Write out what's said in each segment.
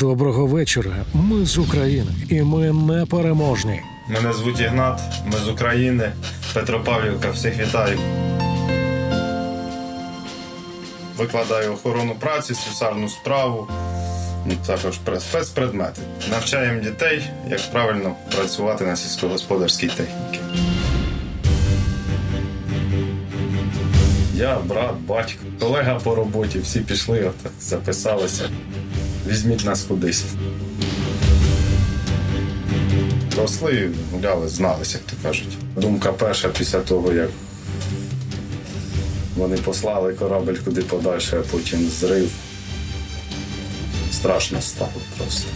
Доброго вечора. Ми з України, і ми не переможні. Мене звуть Ігнат, ми з України, Петропавлівка, всіх вітаю. Викладаю охорону праці, слюсарну справу, ну, також спецпредмети. Навчаємо дітей, як правильно працювати на сільськогосподарській техніці. Я, брат, батько, колега по роботі, всі пішли, записалися. Візьміть нас кудись. Росли, гуляли, зналися, як то кажуть. Думка перша після того, як вони послали корабель куди подальше, а потім зрив. Страшно стало просто.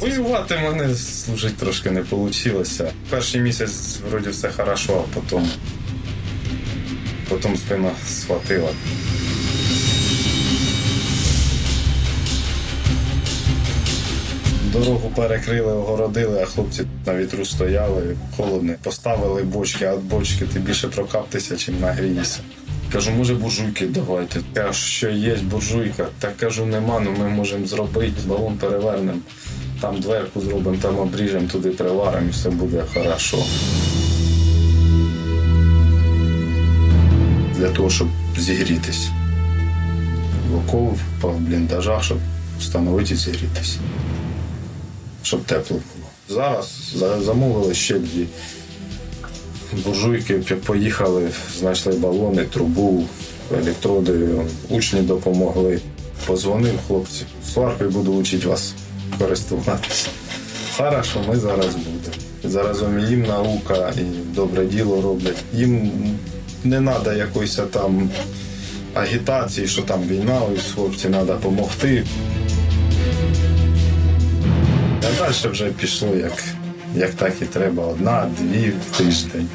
Воювати мене служить трошки не вийшло. Перший місяць вроді все хорошо, а потім, потім спина схватила. Дорогу перекрили, огородили, а хлопці на вітру стояли, холодно. Поставили бочки, а бочки ти більше прокаптися, чим нагрієшся. Кажу, може буржуйки давайте. Кажу, що є буржуйка. Так кажу, нема, ну ми можемо зробити, балон перевернемо, там дверку зробимо, там обріжемо, туди приваримо і все буде хорошо. Для того, щоб зігрітись. Оков, по бліндажах, щоб встановити і зігрітись щоб тепло було. Зараз замовили ще дві буржуйки, поїхали, знайшли балони, трубу, електроди, учні допомогли. Позвонив хлопці, сваркою буду вчити вас користуватися. Хорошо, ми зараз будемо. Заразом їм наука і добре діло роблять. Їм не треба якоїсь там агітації, що там війна, ось хлопці треба допомогти. А далі вже пішло як, як так і треба. Одна, дві в тиждень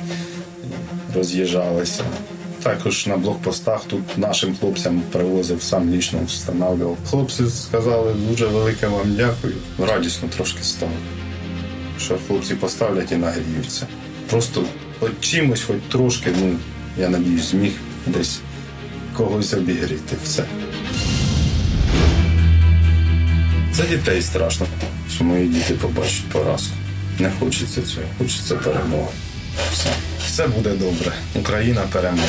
роз'їжджалися. Також на блокпостах тут нашим хлопцям привозив, сам лічно встановлював. Хлопці сказали дуже велике вам дякую. Радісно трошки стало. Що хлопці поставлять і нагріються. Просто от чимось, хоч трошки, ну, я надіюсь, зміг десь когось обігріти. Все. За дітей страшно, що мої діти побачать поразку. Не хочеться цього, хочеться перемоги. Все. Все буде добре. Україна переможе.